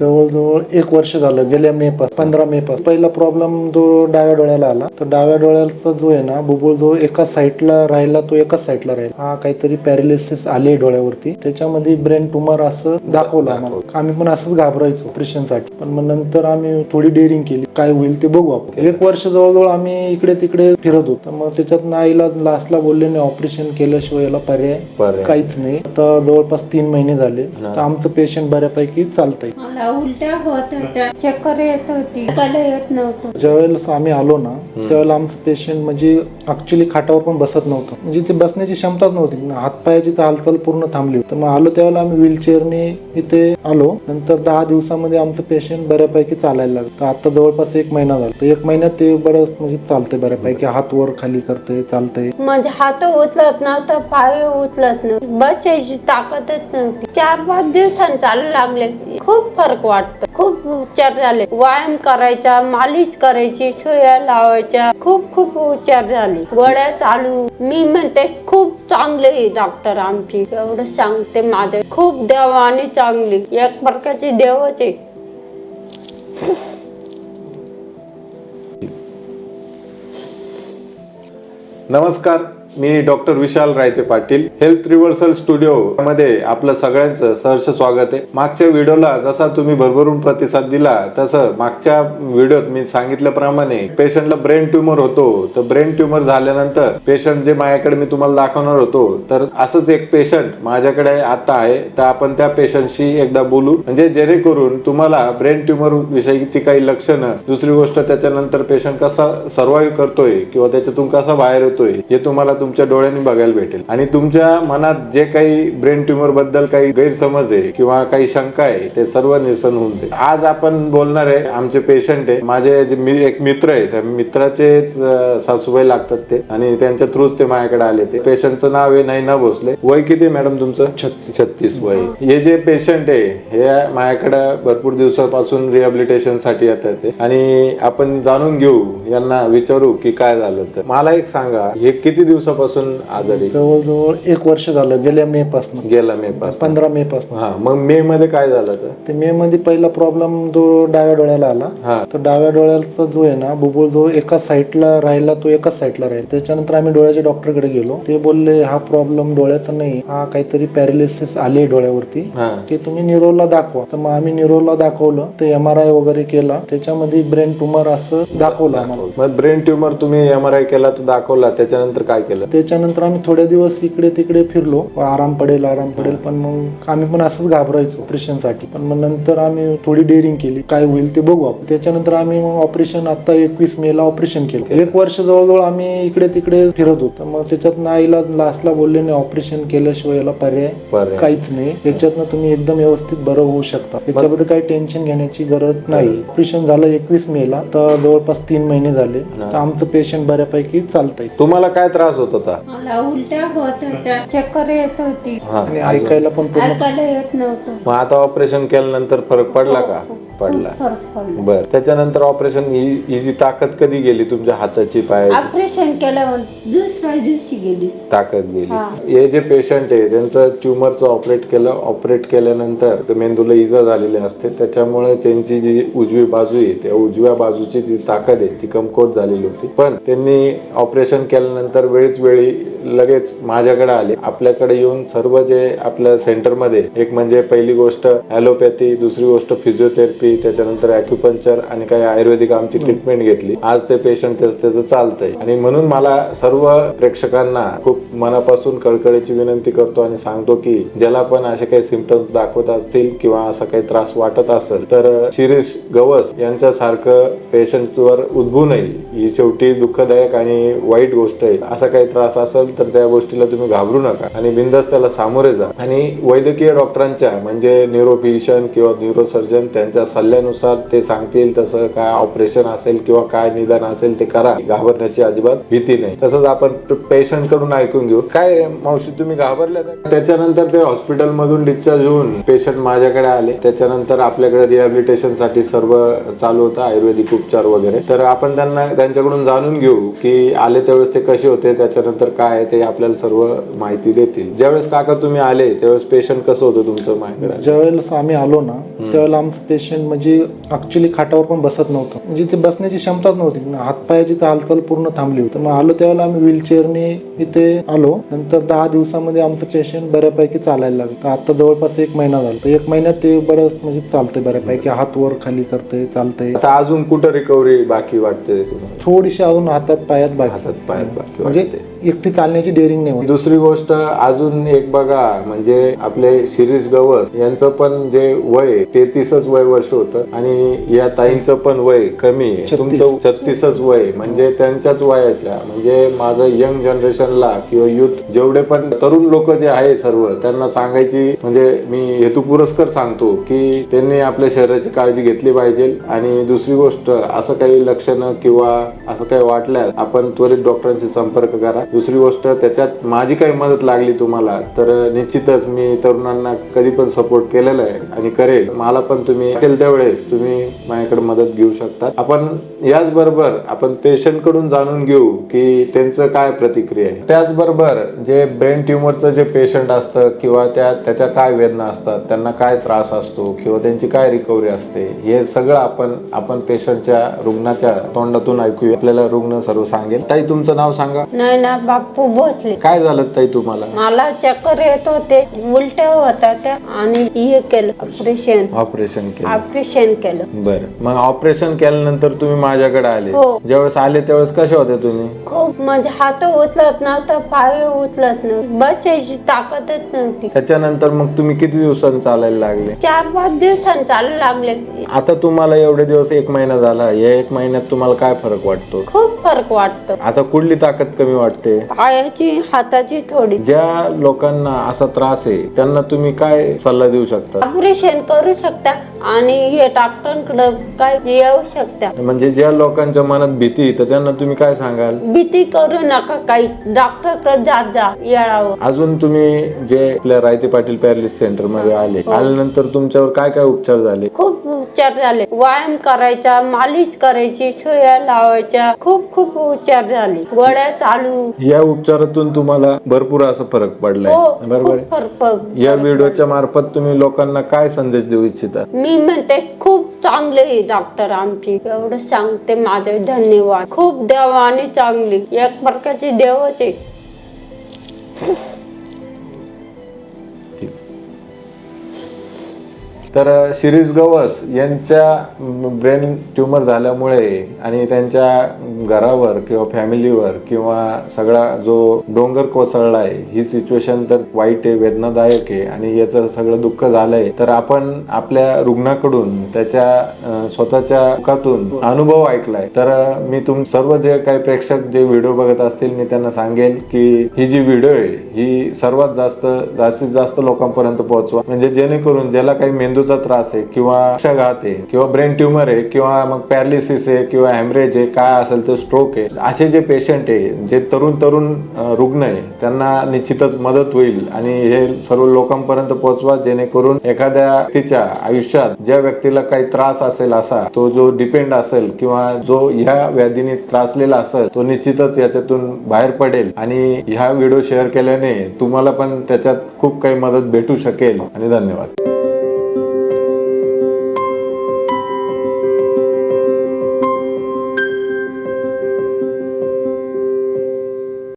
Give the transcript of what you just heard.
जवळजवळ एक वर्ष झालं गेल्या मे पासून पंधरा मे पासून पहिला प्रॉब्लेम जो डाव्या डोळ्याला आला तर डाव्या डोळ्याचा जो आहे ना बुबुळ जो एका साईडला राहिला तो एकाच साईडला राहिला. हा काहीतरी पॅरालिसिस आले डोळ्यावरती. त्याच्यामध्ये ब्रेन ट्युमर असं दाखवलं आम्हाला. आम्ही पण असंच घाबरायचो ऑपरेशनसाठी पण मग नंतर आम्ही थोडी डेअरिंग केली. काय होईल ते बघू आपण. एक वर्ष जवळजवळ आम्ही इकडे तिकडे फिरत होतो. मग त्याच्यात आईला लास्टला बोलले नाही ऑपरेशन केल्याशिवाय याला पर्याय. काहीच नाही. आता जवळपास तीन महिने झाले. तर आमचं पेशंट बऱ्यापैकी चालतंय. उलट्या होत होत्या. चक्कर येत होती. येत नव्हतं. ज्यावेळेस आम्ही आलो ना त्यावेळेला आमचं पेशंट म्हणजे ऍक्च्युली खाटावर पण बसत नव्हतं. म्हणजे ते बसण्याची क्षमताच नव्हती. हातपायाची तर हालचाल पूर्ण थांबली. होती तर मग आलो त्यावेळेला आम्ही व्हीलचेअरने इथे आलो. नंतर दहा दिवसामध्ये आमचं पेशंट बऱ्यापैकी चालायला लागलं. तर आता जवळपास एक महिना झाला. तर एक महिन्यात ते बरंच म्हणजे चालतंय बऱ्यापैकी. हात वर खाली करतंय चालतंय. म्हणजे हात उचलत नव्हतं पाय उचलत नव्हतं. बसायची ताकदच नव्हती. चार पाच दिवसांनी चालू लागले. खूप फरक वाटतो. खूप उपचार झाले. व्यायाम करायचा मालिश करायची सुया लावायच्या. खूप खूप उपचार झाले. गोळ्या चालू. मी म्हणते खूप चांगले डॉक्टर आमची. एवढं सांगते माझे. खूप देवाने चांगली. एक प्रकारची देवच आहे. नमस्कार. मी डॉक्टर विशाल रायते पाटील हेल्थ रिव्हर्सल स्टुडिओ मध्ये आपलं सगळ्यांचं सहर्ष स्वागत आहे. मागच्या व्हिडिओला जसा तुम्ही भरभरून प्रतिसाद दिला तसं मागच्या व्हिडिओत मी सांगितल्याप्रमाणे पेशंटला ब्रेन ट्युमर होतो. तर ब्रेन ट्युमर झाल्यानंतर पेशंट जे माझ्याकडे मी तुम्हाला दाखवणार होतो तर असंच एक पेशंट माझ्याकडे आता आहे. तर आपण त्या पेशंटशी एकदा बोलू. म्हणजे जेणेकरून तुम्हाला ब्रेन ट्युमर विषयीची काही लक्षणं दुसरी गोष्ट त्याच्यानंतर पेशंट कसा सर्वाईव्ह करतोय किंवा त्याच्यातून कसा बाहेर येतोय हे तुम्हाला तुमच्या डोळ्यांनी बघायला भेटेल. आणि तुमच्या मनात जे काही ब्रेन ट्युमरबद्दल काही गैरसमज आहे किंवा काही शंका आहे ते सर्व निरसन होऊन जाईल. आज आपण बोलणार आहे आमचे पेशंट आहे. माझे जे मी एक मित्र आहे त्या मित्राचेच सासूबाई लागतात ते. आणि त्यांच्या थ्रूच ते माझ्याकडे आले ते. पेशंटचं नाव आहे नैना भोसले. वय किती मॅडम तुमचं? छत्तीस. छत्तीस वय. हे. जे पेशंट आहे हे माझ्याकडे भरपूर दिवसापासून रिहॅबिलिटेशनसाठी येतात ते. आणि आपण जाणून घेऊ यांना विचारू की काय झालं तर. मला एक सांगा हे किती दिवसापासून आजारी. जवळजवळ एक वर्ष झालं गेल्या मे पासून. गेला मे पासून. पंधरा मे पासून. हा मग मे मध्ये काय झालं तर ते मे मध्ये पहिला प्रॉब्लेम जो डाव्या डोळ्याला आला हा. तर डाव्या डोळ्याचा जो आहे ना बुबुळ जो एका साईडला राहिला तो एकाच साईडला राहील. त्याच्यानंतर आम्ही डोळ्याच्या डॉक्टरकडे गेलो. ते बोलले हा प्रॉब्लेम डोळ्याचा नाही हा काहीतरी पॅरालिसिस आले डोळ्यावरती. हा. ते तुम्ही निरोला दाखवा. तर मग आम्ही निरोला दाखवलं ते एम आर आय वगैरे केला. त्याच्यामध्ये ब्रेन ट्युमर असं दाखवलं आम्हाला. मग ब्रेन ट्युमर तुम्ही एम आर आय केला तो दाखवला. त्याच्यानंतर काय केलं? त्याच्यानंतर आम्ही थोड्या दिवस इकडे तिकडे फिरलो. आराम पडेल आराम पडेल. पण मग आम्ही पण असंच घाबरायचो ऑपरेशनसाठी पण मग नंतर आम्ही थोडी डेअरिंग केली. काय होईल ते बघू आपण. त्याच्यानंतर आम्ही मग ऑपरेशन आता एकवीस मे ला ऑपरेशन केलं. एक वर्ष जवळजवळ आम्ही इकडे तिकडे फिरत होतो. मग त्याच्यात आईला लास्टला बोलले नाही ऑपरेशन केल्याशिवाय याला पर्याय पर्याय. काहीच नाही. त्याच्यातनं तुम्ही एकदम व्यवस्थित बरं होऊ शकता. त्याच्याबद्दल काही टेन्शन घेण्याची गरज नाही. ऑपरेशन झालं एकवीस मे ला. तर जवळपास तीन महिने झाले. तर आमचं पेशंट बऱ्यापैकी चालतंय. तुम्हाला काय त्रास होत? होता. मला उलट्या होत होत्या. चक्कर येत होती. हा आणि ऐकायला पण पूर्ण ऐकायला येत नव्हतं. मग आता ऑपरेशन केल्यानंतर फरक पडला का? पडला. फरक पडला. बर त्याच्यानंतर ऑपरेशन ही ही जी ताकद कधी गेली तुमच्या हाताची पायाची? ऑपरेशन केल्यावर दुसऱ्या दिवशी गेली. ताकद गेली. हा. हे जे पेशंट आहे त्यांचं ट्युमरचं ऑपरेट केलं ऑपरेट केल्यानंतर ते मेंदूला इजा झालेली असते. त्याच्यामुळे त्यांची जी उजवी बाजू आहे त्या उजव्या बाजूची जी ताकद आहे ती कमकुवत झालेली होती. पण त्यांनी ऑपरेशन केल्यानंतर वेळीच वेळी लगेच माझ्याकडे आले. आपल्याकडे येऊन सर्व जे आपल्या सेंटरमध्ये एक म्हणजे पहिली गोष्ट ॲलोपॅथी दुसरी गोष्ट फिजिओथेरपी त्याच्यानंतर ॲक्युपंक्चर आणि काही आयुर्वेदिक आमची ट्रीटमेंट घेतली. आज ते पेशंट त्याचं चालतंय. आणि म्हणून मला सर्व प्रेक्षकांना खूप मनापासून कळकळीची विनंती करतो आणि सांगतो की ज्याला पण असे काही सिमटम्स दाखवत असतील किंवा असा काही त्रास वाटत असेल तर शिरीष गवस यांच्यासारखं पेशंटवर उद्भवू नये. ही शेवटी दुःखदायक आणि वाईट गोष्ट आहे. असा काही त्रास असेल तर त्या गोष्टीला तुम्ही घाबरू नका आणि बिंदास त्याला सामोरे जा. आणि वैद्यकीय डॉक्टरांच्या म्हणजे न्यूरोफिशियन किंवा न्यूरोसर्जन त्यांच्या सल्ल्यानुसार ते सांगतील तसं काय ऑपरेशन असेल किंवा काय निदान असेल ते करा. घाबरण्याची अजिबात भीती नाही. तसंच आपण पेशंटकडून ऐकून घेऊ. काय मावशी तुम्ही घाबरल्या? त्याच्यानंतर ते हॉस्पिटल मधून डिस्चार्ज होऊन पेशंट माझ्याकडे आले. त्याच्यानंतर आपल्याकडे रिहॅबिलिटेशनसाठी सर्व चालू होतं आयुर्वेदिक उपचार वगैरे. तर आपण त्यांना त्यांच्याकडून जाणून घेऊ की आले त्यावेळेस ते कसे होते त्याच्या त्याच्यानंतर काय आहे ते आपल्याला सर्व माहिती देतील. ज्यावेळेस काका तुम्ही आले त्यावेळेस पेशंट कसं होतं तुमचं माझ्याकडे ज्यावेळेस आम्ही आलो ना त्यावेळेला आमचं पेशंट म्हणजे ऍक्च्युली खाटावर पण बसत नव्हतं. म्हणजे ते बसण्याची क्षमताच नव्हती. हातपायाची तर हालचाल पूर्ण थांबली होती. मग आलो त्यावेळेला आम्ही व्हीलचेअरने इथे आलो. नंतर दहा दिवसामध्ये आमचं पेशंट बऱ्यापैकी चालायला लागलं. तर आता जवळपास एक महिना झाला. तर एक महिन्यात ते बरं म्हणजे चालतंय बऱ्यापैकी. हात वर खाली करतंय चालतंय. आता अजून कुठं रिकव्हरी बाकी वाटते तुम्हाला थोडीशी अजून हातात पायात बाकी. हातात पायात बाकी म्हणजे वाटते. एकटी चालण्याची डेअरिंग नाही होत. दुसरी गोष्ट अजून एक बघा म्हणजे आपले शिरीष गवस यांचं पण जे वय तेहतीसच वय वर्ष होतं आणि या ताईंचं पण वय कमी आहे. तुमचं छत्तीसच वय. म्हणजे त्यांच्याच वयाच्या म्हणजे माझं यंग जनरेशनला किंवा युथ जेवढे पण तरुण लोक जे आहे सर्व त्यांना सांगायची म्हणजे मी हेतू पुरस्कार सांगतो की त्यांनी आपल्या शरीराची काळजी घेतली पाहिजे आणि दुसरी गोष्ट असं काही लक्षणं किंवा असं काही वाटल्यास आपण त्वरित डॉक्टरांशी संपर्क करा दुसरी गोष्ट त्याच्यात माझी काही मदत लागली तुम्हाला तर निश्चितच मी तरुणांना कधी पण सपोर्ट केलेला आहे आणि करेल. मला पण तुम्ही केल त्यावेळेस तुम्ही माझ्याकडे मदत घेऊ शकता. आपण याचबरोबर आपण पेशंटकडून जाणून घेऊ की त्यांचं काय प्रतिक्रिया आहे. त्याचबरोबर जे ब्रेन ट्युमरचं जे पेशंट असतं किंवा त्या त्याच्या काय वेदना असतात त्यांना काय त्रास असतो किंवा त्यांची काय रिकव्हरी असते हे सगळं आपण आपण पेशंटच्या रुग्णाच्या तोंडातून ऐकूया. आपल्याला रुग्ण सर्व सांगेल. ताई तुमचं नाव सांगा. नाही ना बापू भोसले. काय झालं ताई तुम्हाला? मला चक्कर येत होते. उलट्या होत्या त्या आणि हे केलं ऑपरेशन. ऑपरेशन केलं. ऑपरेशन केलं. बरं. मग ऑपरेशन केल्यानंतर तुम्ही माझ्याकडे आले. हो. ज्यावेळेस आले त्यावेळेस कसे होते तुम्ही? खूप म्हणजे हात उचलत नव्हतं पाय उचलत नव्हतं. बसायची ताकदच नव्हती. त्याच्यानंतर मग तुम्ही किती दिवसांनी चालायला लागले? चार पाच दिवसांनी चालू लागले. आता तुम्हाला एवढे दिवस एक महिना झाला. या एक महिन्यात तुम्हाला काय फरक वाटतो? खूप फरक वाटतो. आता कुठली ताकद कमी वाटते? पायाची हाताची थोडी. ज्या लोकांना असा त्रास आहे त्यांना तुम्ही काय सल्ला देऊ शकता? ऑपरेशन करू शकता आणि हे डॉक्टरांकडे काय येऊ शकता. म्हणजे ज्या लोकांच्या मनात भीती तर त्यांना तुम्ही काय सांगाल? भीती करू नका काही. डॉक्टरकडे जात जा येळावं अजून तुम्ही जे आपल्या रायते पाटील पॅरालिस सेंटरमध्ये आले हो. आल्यानंतर तुमच्यावर काय काय उपचार झाले? खूप उपचार झाले. व्यायाम करायचा मालिश करायची सुया लावायच्या खूप खूप उपचार झाले. गोळ्या चालू. या उपचारातून तुम्हाला भरपूर असा फरक पडलाय. हो बरोबर आहे? फरक या व्हिडिओच्या मार्फत तुम्ही लोकांना काय संदेश देऊ इच्छिता? मी म्हणते खूप चांगले हे डॉक्टर आमची. एवढं सांगते माझे धन्यवाद. खूप देवाने चांगली. एक प्रकारची देवच आहे. तर शिरीष गवस यांच्या ब्रेन ट्युमर झाल्यामुळे आणि त्यांच्या घरावर किंवा फॅमिलीवर किंवा सगळा जो डोंगर कोसळला आहे ही सिच्युएशन तर वाईट आहे वेदनादायक आहे आणि याचं सगळं दुःख झालंय. तर आपण आपल्या रुग्णाकडून त्याच्या स्वतःच्या दुःखातून अनुभव ऐकलाय. तर मी तुम सर्व जे काही प्रेक्षक जे व्हिडिओ बघत असतील मी त्यांना सांगेन की ही जी व्हिडिओ आहे ही सर्वात जास्त जास्तीत जास्त लोकांपर्यंत पोहोचवा. म्हणजे जेणेकरून ज्याला काही मेंदूचा त्रास आहे किंवा पक्षाघात आहे किंवा ब्रेन ट्युमर आहे किंवा मग पॅरालिसिस आहे किंवा हॅमरेज आहे काय असेल ते स्ट्रोक आहे असे जे पेशंट आहे जे तरुण तरुण रुग्ण आहे त्यांना निश्चितच मदत होईल आणि हे सर्व लोकांपर्यंत पोहोचवा जेणेकरून एखाद्या व्यक्तीच्या आयुष्यात ज्या व्यक्तीला काही त्रास असेल असा तो जो डिपेंड असेल किंवा जो ह्या व्याधीने त्रासलेला असेल तो निश्चितच याच्यातून बाहेर पडेल. आणि ह्या व्हिडिओ शेअर केल्याने तुम्हाला पण त्याच्यात खूप काही मदत भेटू शकेल. आणि धन्यवाद.